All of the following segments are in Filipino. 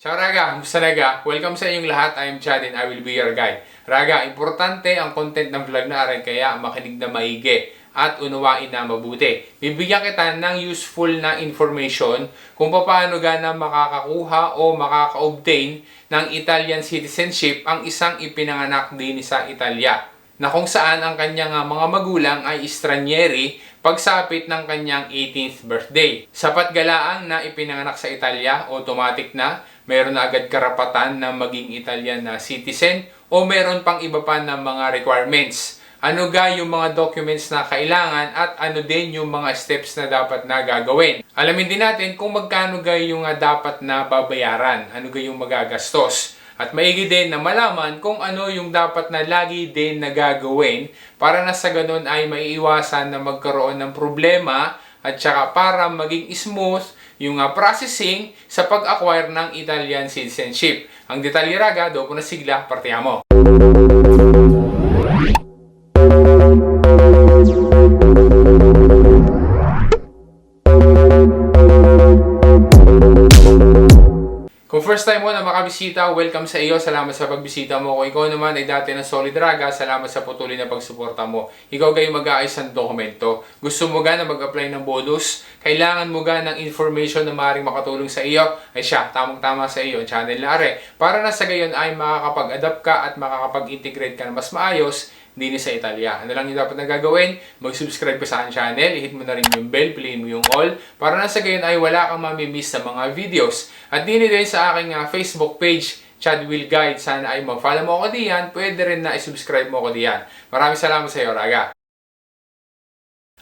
Ciao Raga, kumusta Raga? Welcome sa inyong lahat. I am Chad and I will be your guide. Raga, importante ang content ng vlog na aray kaya makinig na maigi at unawain na mabuti. Bibigyan kita ng useful na information kung paano gana makakakuha o makaka-obtain ng Italian citizenship ang isang ipinanganak din sa Italia na kung saan ang kanyang mga magulang ay estranyeri pagsapit ng kanyang 18th birthday. Sapat galaang na ipinanganak sa Italia, automatic na, meron na agad karapatan na maging Italian na citizen o meron pang iba pa na mga requirements. Ano ga yung mga documents na kailangan at ano din yung mga steps na dapat na gagawin. Alamin din natin kung magkano ga yung ah, dapat na babayaran, ano ga yung magagastos. At maigi din na malaman kung ano yung dapat na lagi din na gagawin para na sa ganun ay maiiwasan na magkaroon ng problema at saka para maging smooth yung uh, processing sa pag-acquire ng Italian citizenship. Ang detalye raga, do po na sigla, partiamo. First time mo na makabisita, welcome sa iyo. Salamat sa pagbisita mo. Kung ikaw naman ay dati ng Solid Raga, salamat sa patuloy na pagsuporta mo. Ikaw kayo mag-aayos ng dokumento. Gusto mo ga na mag-apply ng bonus? Kailangan mo ga ng information na maaaring makatulong sa iyo? Ay siya, tamang-tama sa iyo, channel na are. Para na sa gayon ay makakapag-adapt ka at makakapag-integrate ka na mas maayos din sa Italia. Ano lang yung dapat na gagawin? Mag-subscribe ka sa aking channel, i-hit mo na rin yung bell, piliin mo yung all, para na sa gayon ay wala kang mamimiss sa mga videos. At din din sa aking uh, Facebook page, Chad Will Guide. Sana ay mag-follow mo ako diyan. Pwede rin na i-subscribe mo ako diyan. Maraming salamat sa iyo, Raga.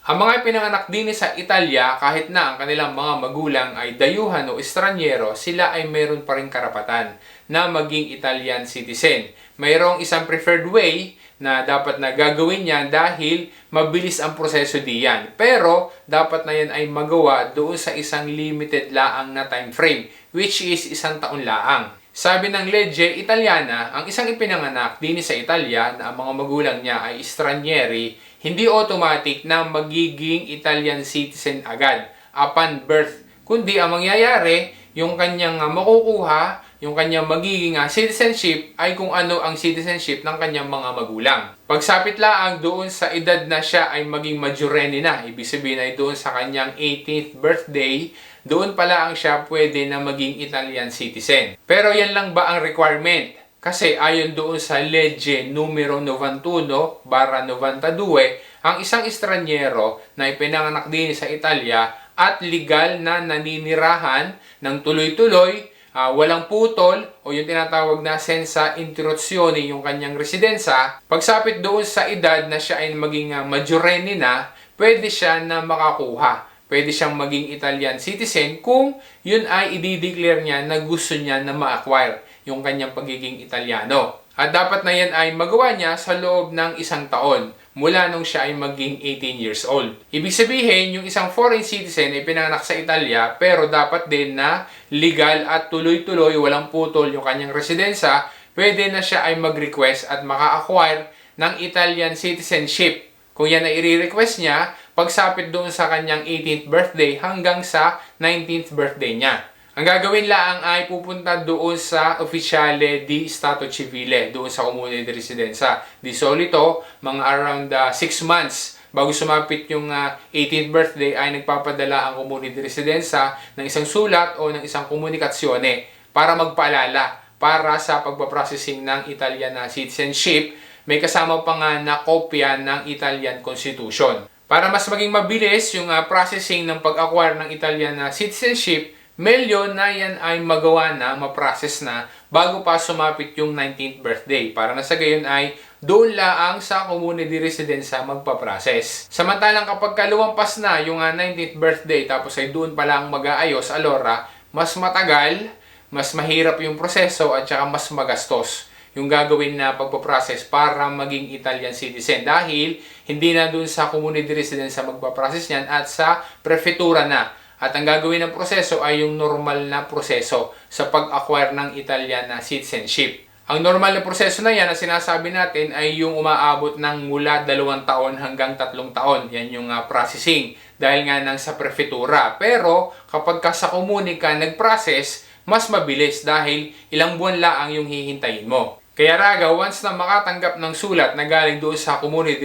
Ang mga ipinanganak din sa Italia, kahit na ang kanilang mga magulang ay dayuhan o estranyero, sila ay mayroon pa rin karapatan na maging Italian citizen. Mayroong isang preferred way na dapat na gagawin yan dahil mabilis ang proseso diyan. Pero dapat na yan ay magawa doon sa isang limited laang na time frame, which is isang taon laang. Sabi ng legge Italiana, ang isang ipinanganak din sa Italia na ang mga magulang niya ay estranyeri, hindi automatic na magiging Italian citizen agad upon birth. Kundi ang mangyayari, yung kanyang uh, makukuha, yung kanyang magiging uh, citizenship ay kung ano ang citizenship ng kanyang mga magulang. Pagsapit laang doon sa edad na siya ay maging majoreni na, ibig sabihin ay doon sa kanyang 18th birthday, doon pala ang siya pwede na maging Italian citizen. Pero yan lang ba ang requirement? Kasi ayon doon sa legge numero 91 barra 92, ang isang estranyero na ipinanganak din sa Italia at legal na naninirahan ng tuloy-tuloy uh, walang putol o yung tinatawag na sensa interruzione yung kanyang residensa, pagsapit doon sa edad na siya ay maging uh, majoreni na, pwede siya na makakuha. Pwede siyang maging Italian citizen kung yun ay i-declare niya na gusto niya na ma-acquire yung kanyang pagiging Italiano. At dapat na yan ay magawa niya sa loob ng isang taon mula nung siya ay maging 18 years old. Ibig sabihin, yung isang foreign citizen ay pinanganak sa Italia pero dapat din na legal at tuloy-tuloy, walang putol yung kanyang residensya, pwede na siya ay mag-request at maka-acquire ng Italian citizenship. Kung yan ay i-request niya, pagsapit doon sa kanyang 18th birthday hanggang sa 19th birthday niya. Ang gagawin lang ay pupunta doon sa Ufficiale di Stato Civile, doon sa Comune di Residenza. Di solito, mga around 6 uh, months bago sumapit yung uh, 18th birthday ay nagpapadala ang Comune di Residenza ng isang sulat o ng isang komunikasyone para magpaalala para sa pagpaprocessing ng Italian na citizenship. May kasama pa nga na kopya ng Italian Constitution. Para mas maging mabilis yung uh, processing ng pag-acquire ng Italian na citizenship, milyon na yan ay magawa na, maprocess na, bago pa sumapit yung 19th birthday. Para na sa gayon ay doon laang sa community residence magpa-process. Samantalang kapag kalumampas na yung 19th ah, birthday tapos ay doon pa lang mag-aayos, alora, mas matagal, mas mahirap yung proseso at saka mas magastos yung gagawin na pagpaprocess para maging Italian citizen dahil hindi na dun sa community residence sa magpaprocess niyan at sa prefetura na. At ang gagawin ng proseso ay yung normal na proseso sa pag-acquire ng Italian na citizenship. Ang normal na proseso na yan na sinasabi natin ay yung umaabot ng mula dalawang taon hanggang tatlong taon. Yan yung uh, processing dahil nga nang sa prefetura. Pero kapag ka sa komunika nag-process, mas mabilis dahil ilang buwan lang yung hihintayin mo. Kaya Raga, once na makatanggap ng sulat na galing doon sa community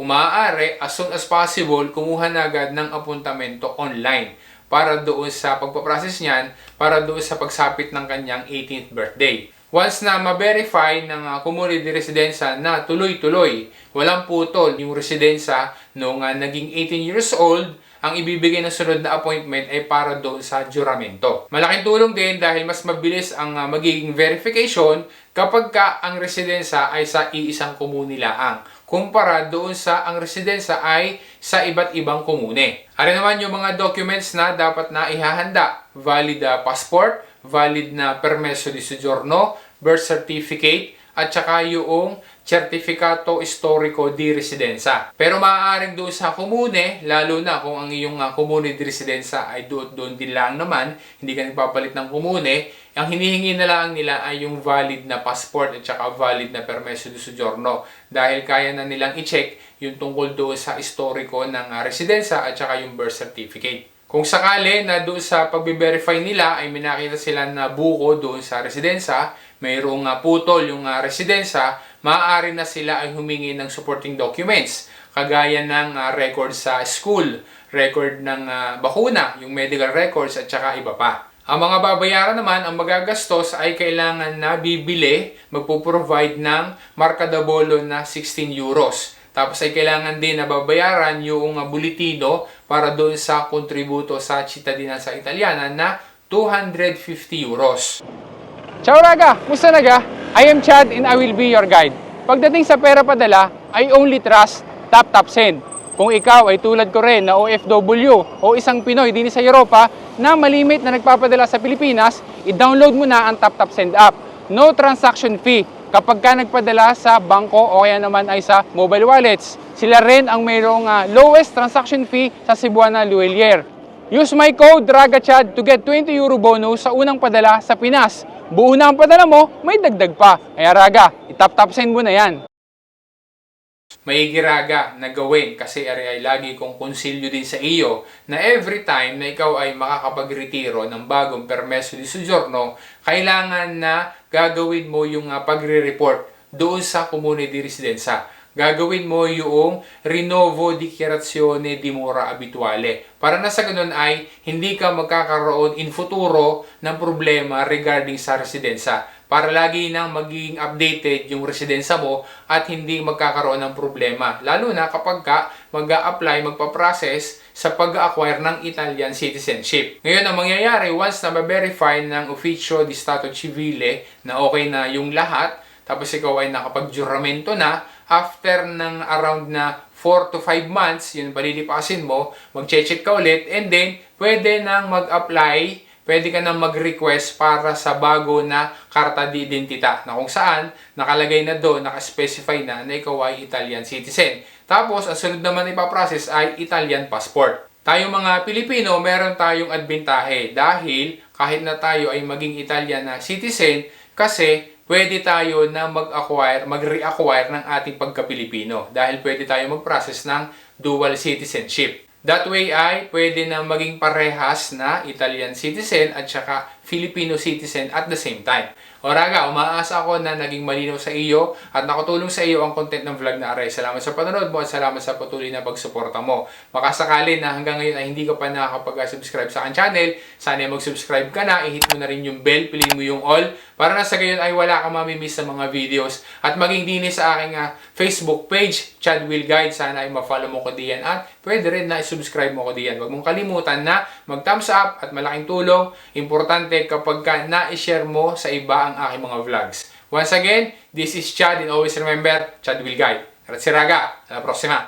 residenza, umaaari as soon as possible kumuha na agad ng apuntamento online para doon sa pagpaprocess niyan, para doon sa pagsapit ng kanyang 18th birthday. Once na ma-verify ng uh, community residenza na tuloy-tuloy, walang putol yung residenza nung uh, naging 18 years old, ang ibibigay ng sunod na appointment ay para doon sa juramento. Malaking tulong din dahil mas mabilis ang uh, magiging verification kapag ka ang residensya ay sa iisang komune laang kumpara doon sa ang residensya ay sa iba't ibang komune. Ari naman yung mga documents na dapat na ihahanda. Valid uh, passport, valid na permeso di soggiorno, birth certificate, at saka yung Certificato Historico di Residenza. Pero maaaring doon sa komune, lalo na kung ang iyong uh, komune di residenza ay doon, doon din lang naman, hindi ka nagpapalit ng komune, ang hinihingi na lang nila ay yung valid na passport at saka valid na permeso di soggiorno dahil kaya na nilang i-check yung tungkol doon sa historiko ng uh, residenza at saka yung birth certificate. Kung sakali na doon sa pagbe-verify nila ay minakita sila na buko doon sa residensya, mayroong uh, putol yung uh, residensya, maaari na sila ay humingi ng supporting documents kagaya ng record sa school, record ng bakuna, yung medical records at saka iba pa. Ang mga babayaran naman, ang magagastos ay kailangan na bibili, magpo-provide ng markadabolo na 16 euros. Tapos ay kailangan din na babayaran yung bulletino para doon sa kontributo sa cittadinanza italiana na 250 euros. Ciao raga! Musta naga? I am Chad and I will be your guide. Pagdating sa pera padala, I only trust Tap Tap Send. Kung ikaw ay tulad ko rin na OFW o isang Pinoy din sa Europa na malimit na nagpapadala sa Pilipinas, i-download mo na ang Tap Tap Send app. No transaction fee kapag ka nagpadala sa bangko o kaya naman ay sa mobile wallets. Sila rin ang mayroong ah, lowest transaction fee sa Cebuana Luelier. Use my code RAGACHAD to get 20 euro bonus sa unang padala sa Pinas. Buo na ang padala mo, may dagdag pa. Kaya Raga, itap-tap send mo na yan. Maigiraga na gawin kasi ari ay lagi kong konsilyo din sa iyo na every time na ikaw ay makakapagretiro ng bagong permeso di soggiorno, kailangan na gagawin mo yung uh, pagre-report doon sa community residenza gagawin mo yung Rinovo Dichiarazione di Mora Abituale. Para na sa ganun ay hindi ka magkakaroon in futuro ng problema regarding sa residensya. Para lagi nang magiging updated yung residensya mo at hindi magkakaroon ng problema. Lalo na kapag ka mag apply magpa-process sa pag-acquire ng Italian citizenship. Ngayon, ang mangyayari, once na ma-verify ng Ufficio di Stato Civile na okay na yung lahat, tapos ikaw ay nakapag-juramento na, after ng around na 4 to 5 months, yun palilipasin mo, mag-check ka ulit, and then, pwede nang mag-apply, pwede ka nang mag-request para sa bago na karta di identita, na kung saan, nakalagay na doon, nakaspecify na na ikaw ay Italian citizen. Tapos, ang sunod naman ipaprocess ay Italian passport. Tayo mga Pilipino, meron tayong adbentahe dahil kahit na tayo ay maging Italian na citizen, kasi pwede tayo na mag-acquire, mag-reacquire ng ating pagka-Pilipino dahil pwede tayo mag-process ng dual citizenship. That way ay pwede na maging parehas na Italian citizen at saka Filipino citizen at the same time. O Raga, umaasa ako na naging malinaw sa iyo at nakatulong sa iyo ang content ng vlog na aray. Salamat sa panonood mo at salamat sa patuloy na pagsuporta mo. Makasakali na hanggang ngayon ay hindi ka pa nakakapag-subscribe sa akin channel, sana mag-subscribe ka na, i-hit mo na rin yung bell, piliin mo yung all, para na sa gayon ay wala kang mamimiss sa mga videos. At maging dinis sa aking uh, Facebook page, Chad Will Guide, sana ay ma-follow mo ko diyan at pwede rin na i-subscribe mo ko diyan. Huwag mong kalimutan na mag-thumbs up at malaking tulong. Importante kapag ka na-share mo sa iba ang aking mga vlogs. Once again, this is Chad and always remember, Chad will guide. Si Raga, sa la prossima!